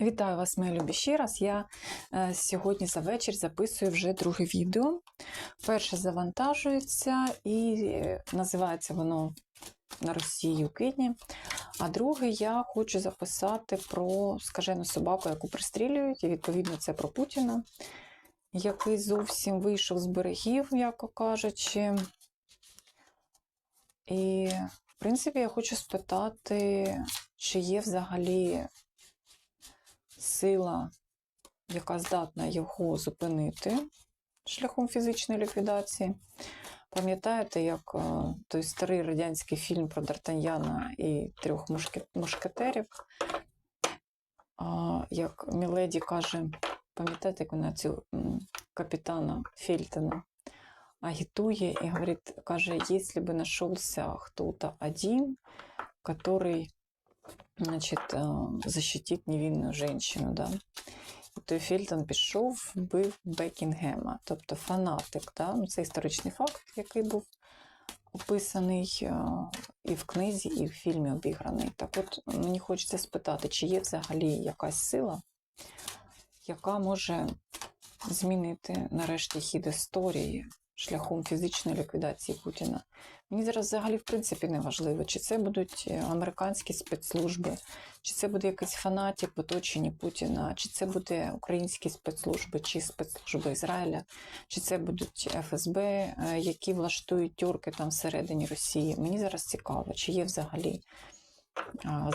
Вітаю вас, мої любі ще раз. Я е, сьогодні за вечір записую вже друге відео. Перше завантажується і е, називається воно на Росії у квітні. А друге я хочу записати про скажену собаку, яку пристрілюють, і відповідно це про Путіна, який зовсім вийшов з берегів, яко кажучи. І, в принципі, я хочу спитати, чи є взагалі сила, яка здатна його зупинити шляхом фізичної ліквідації. Пам'ятаєте, як е, той старий радянський фільм про Д'Артаньяна і трьох мушкетерів, як Міледі каже, пам'ятаєте, як вона цю капітана Фельтона агітує і говорить, каже, якщо б знайшовся хто-то один, который значит, э, защитить невинну женщину. Да? І той Фільтон пішов, вбив Бекінгема, тобто фанатик. Да? Ну, Це історичний факт, який був описаний е, і в книзі, і в фільмі обіграний. Так от мені хочеться спитати, чи є взагалі якась сила, яка може змінити нарешті хід історії шляхом фізичної ліквідації Путіна. Мені зараз взагалі в принципі не важливо, чи це будуть е, американські спецслужби, чи це буде якийсь фанатик в оточенні Путіна, чи це буде українські спецслужби, чи спецслужби Ізраїля, чи це будуть ФСБ, е, які влаштують тюрки там всередині Росії. Мені зараз цікаво, чи є взагалі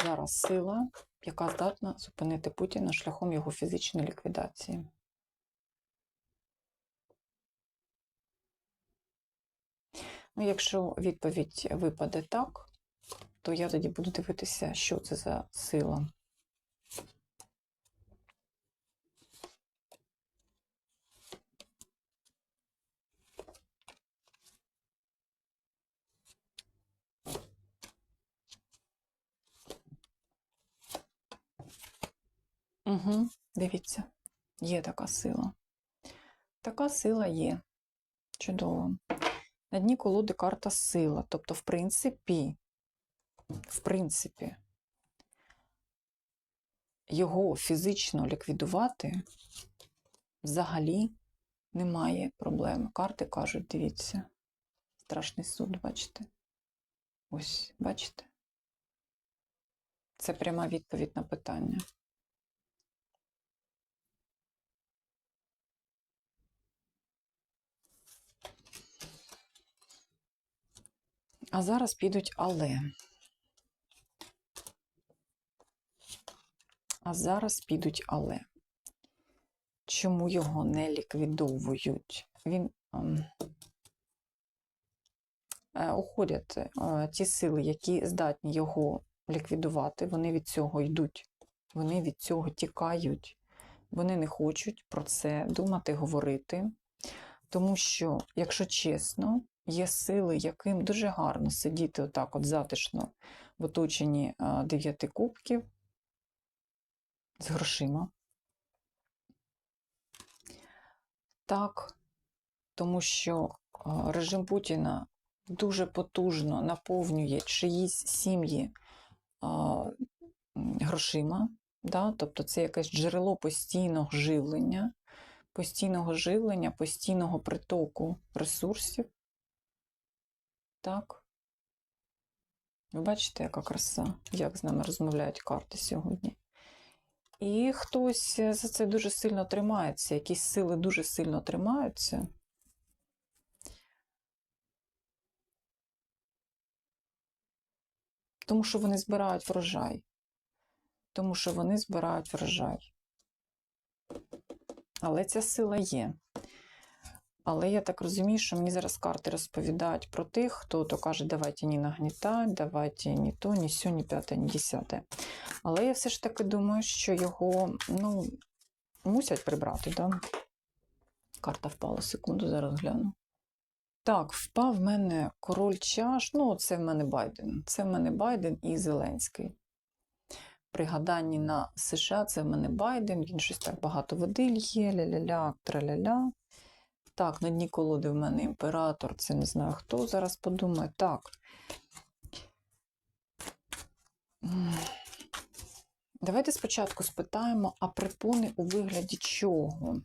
зараз сила, яка здатна зупинити Путіна шляхом його фізичної ліквідації. Ну, якщо відповідь випаде так, то я тоді буду дивитися, що це за сила. Угу, дивіться, є така сила. Така сила є. Чудово. На дні колоди карта сила. Тобто, в принципі, в принципі, його фізично ліквідувати взагалі немає проблеми. Карти кажуть, дивіться, страшний суд, бачите? Ось, бачите? Це пряма відповідь на питання. А зараз підуть але. А зараз підуть але. Чому його не ліквідовують? Він ем, е, уходять е, ті сили, які здатні його ліквідувати, вони від цього йдуть, вони від цього тікають, вони не хочуть про це думати, говорити. Тому що, якщо чесно, є сили, яким дуже гарно сидіти отак от затишно в оточенні а, дев'яти кубків з грошима. Так, тому що режим Путіна дуже потужно наповнює чиїсь сім'ї грошима. Да? Тобто це якесь джерело постійного живлення, постійного живлення, постійного притоку ресурсів. Так. Ви бачите, яка краса, як з нами розмовляють карти сьогодні. І хтось за це дуже сильно тримається, якісь сили дуже сильно тримаються. Тому що вони збирають врожай. Тому що вони збирають врожай. Але ця сила є. Але я так розумію, що мені зараз карти розповідають про тих, хто то каже, давайте не нагнітать, давайте ні то, ні сьо, ні п'яте, ні десяте. Але я все ж таки думаю, що його ну, мусять прибрати, да? Карта впала секунду, зараз гляну. Так, впав в мене король чаш. Ну, це в мене Байден. Це в мене Байден і Зеленський. При гаданні на США це в мене Байден, він щось так багато води лє, ля-ля-ля, траля-ля. Так, на дні колоди в мене імператор, це не знаю хто зараз подумає. Так. Давайте спочатку спитаємо, а припони у вигляді чого?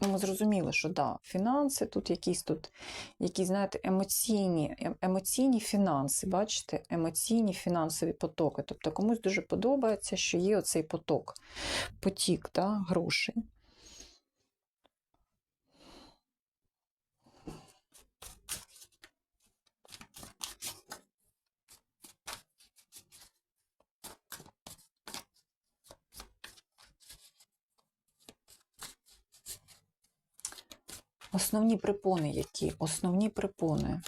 Ну, ми зрозуміли, що да, фінанси тут якісь тут, якісь, знаєте, емоційні, ем- емоційні фінанси, бачите, емоційні фінансові потоки. Тобто комусь дуже подобається, що є оцей поток, потік да, грошей. Основні припони які? Основні припони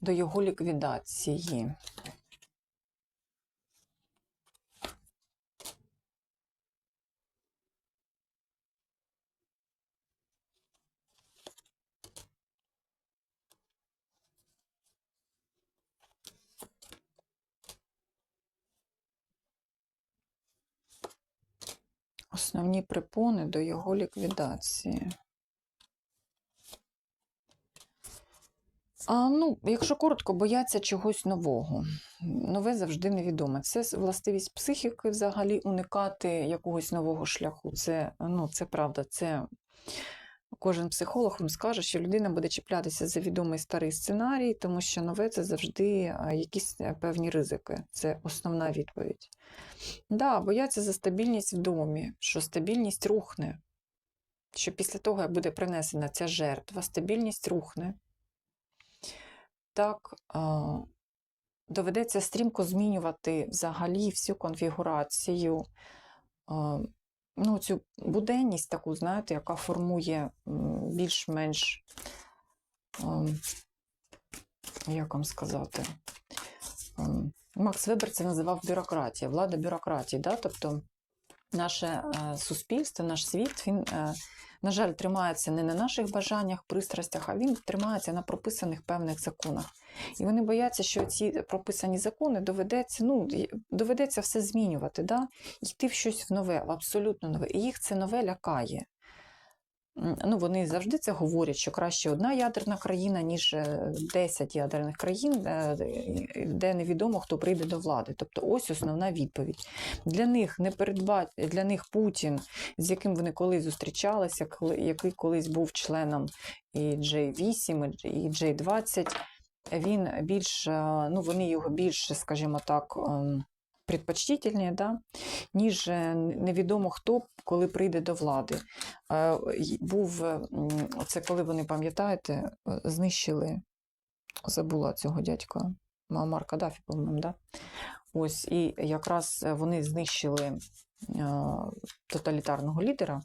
до його ліквідації. Основні припони до його ліквідації. А, ну, якщо коротко, бояться чогось нового. Нове завжди невідоме. Це властивість психіки взагалі уникати якогось нового шляху. Це, ну, це правда. Це кожен психолог вам скаже, що людина буде чіплятися за відомий старий сценарій, тому що нове це завжди якісь е, певні ризики. Це основна відповідь. Да, бояться за стабільність в домі, що стабільність рухне. Що після того, як буде принесена ця жертва, стабільність рухне. Так, доведеться стрімко змінювати взагалі всю конфігурацію, ну, цю буденність таку, знаєте, яка формує більш-менш, як вам сказати, Ем, Макс Вебер це називав бюрократія, влада бюрократії. Да? Тобто наше е, суспільство, наш світ, він, е, на жаль, тримається не на наших бажаннях, пристрастях, а він тримається на прописаних певних законах. І вони бояться, що ці прописані закони доведеться, ну, доведеться все змінювати, да? йти в щось в нове, в абсолютно нове. І їх це нове лякає. Ну, вони завжди це говорять, що краще одна ядерна країна, ніж е, 10 ядерних країн, е, де невідомо, хто прийде до влади. Тобто, ось основна відповідь. Для них не передбач... для них Путін, з яким вони колись зустрічалися, який колись був членом і J8, і J20, він більш, е, ну, вони його більше, скажімо так, ем, предпочтительні, да? ніж невідомо хто, коли прийде до влади. Е, Був е, це коли вони пам'ятаєте, е, знищили, забула цього дядька Маамар Каддафі, по-моєму, да? Ось, і якраз вони знищили тоталітарного лідера.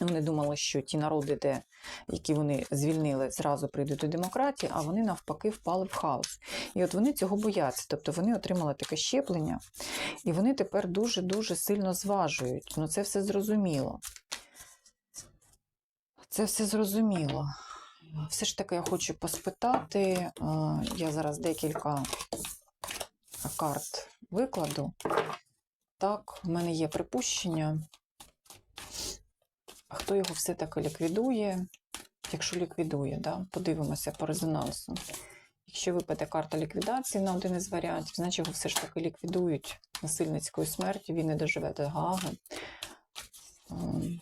Вони думали, що ті народи, де, які вони звільнили, зразу прийдуть до демократії, а вони навпаки впали в хаос. І от вони цього бояться. Тобто вони отримали таке щеплення, і вони тепер дуже-дуже сильно зважують. Ну, це все зрозуміло. Це все зрозуміло. Все ж таки я хочу поспитати. е, Я зараз декілька карт викладу. Так, в мене є припущення. Хто його все-таки ліквідує? Якщо ліквідує, да? подивимося по резонансу. Якщо випаде карта ліквідації на один із варіантів, значить його все ж таки ліквідують насильницькою смертю, він не доживе до Гааги. Ем,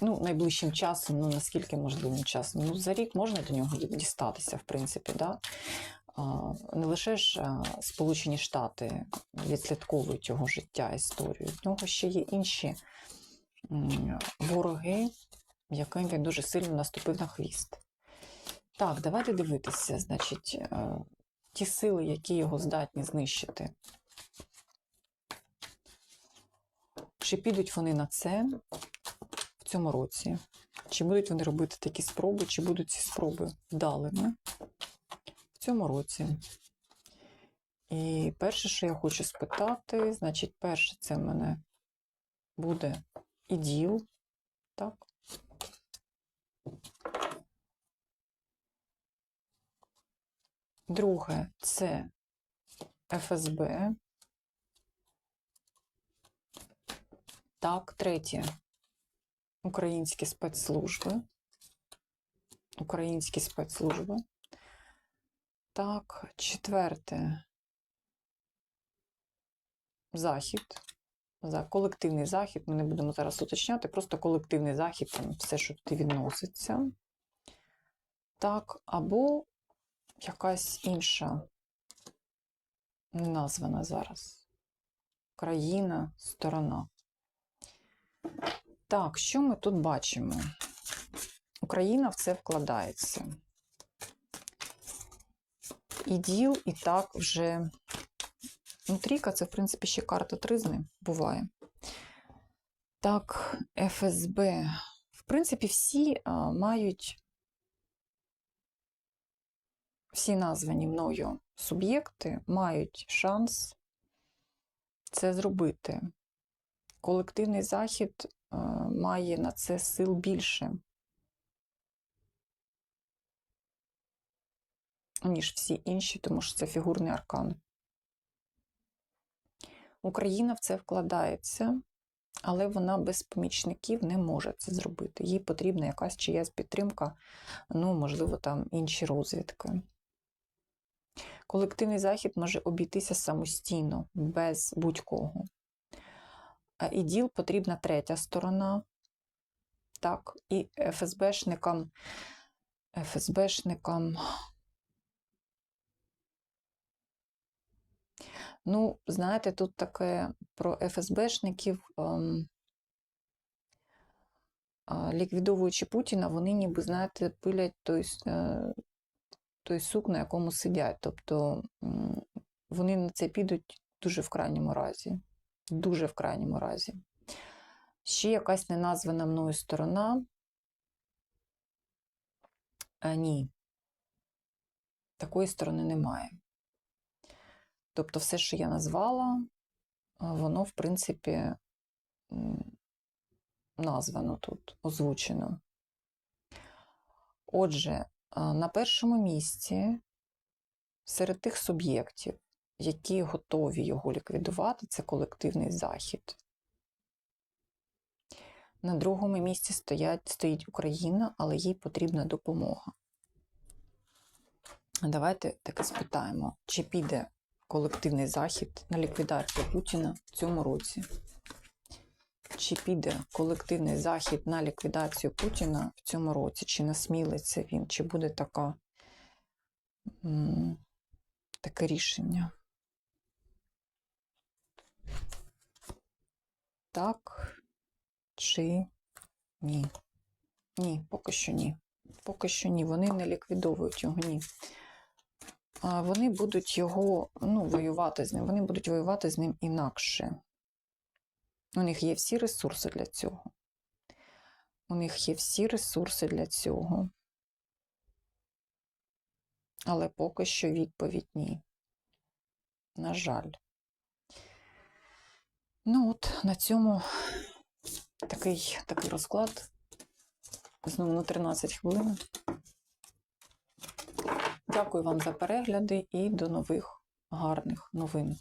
Ну, найближчим часом, ну наскільки можливим часом. Ну, за рік можна до нього дістатися, в принципі, да? Не лише ж Сполучені Штати відслідковують його життя, історію. В нього ще є інші вороги, яким він дуже сильно наступив на хвіст. Так, давайте дивитися, значить, е, ті сили, які його здатні знищити. Чи підуть вони на це в цьому році? Чи будуть вони робити такі спроби, чи будуть ці спроби вдалими в цьому році? І перше, що я хочу спитати, значить, перше, це в мене буде іділ, так? Друге це ФСБ. Так, третє українські спецслужби. Українські спецслужби. Так, четверте. Захід. За колективний захід. Ми не будемо зараз уточняти, просто колективний захід, там все, що туди відноситься. Так, або якась інша, названа зараз. Країна, сторона. Так, що ми тут бачимо? Україна в це вкладається. І діл, і так вже. Ну, трійка це, в принципі, ще карта тризни буває. Так, ФСБ. В принципі, всі а, мають всі названі мною суб'єкти мають шанс це зробити. Колективний захід а, має на це сил більше, ніж всі інші, тому що це фігурний аркан. Україна в це вкладається, але вона без помічників не може це зробити. Їй потрібна якась чиясь підтримка, ну, можливо, там інші розвідки. Колективний захід може обійтися самостійно, без будь-кого. І діл потрібна третя сторона. Так, і ФСБшникам, ФСБшникам Ну, знаєте, тут таке про ФСБшників, ем, ліквідовуючи Путіна, вони ніби, знаєте, пилять той, е, той сук, на якому сидять. Тобто вони на це підуть дуже в крайньому разі. Дуже в крайньому разі. Ще якась неназвана мною сторона. А, ні. Такої сторони немає. Тобто, все, що я назвала, воно, в принципі, названо тут, озвучено. Отже, на першому місці серед тих суб'єктів, які готові його ліквідувати, це колективний захід. На другому місці стоять, стоїть Україна, але їй потрібна допомога. Давайте таки спитаємо, чи піде колективний захід на ліквідацію Путіна в цьому році? Чи піде колективний захід на ліквідацію Путіна в цьому році? Чи насмілиться він? Чи буде така, таке рішення? Так чи ні? Ні, поки що ні. Поки що ні. Вони не ліквідовують його, ні. Вони будуть його ну, воювати з ним. Вони будуть воювати з ним інакше. У них є всі ресурси для цього. У них є всі ресурси для цього. Але поки що відповідь ні. На жаль. Ну от, на цьому такий, такий розклад. Знову на 13 хвилин. Дякую вам за перегляди і до нових гарних новин.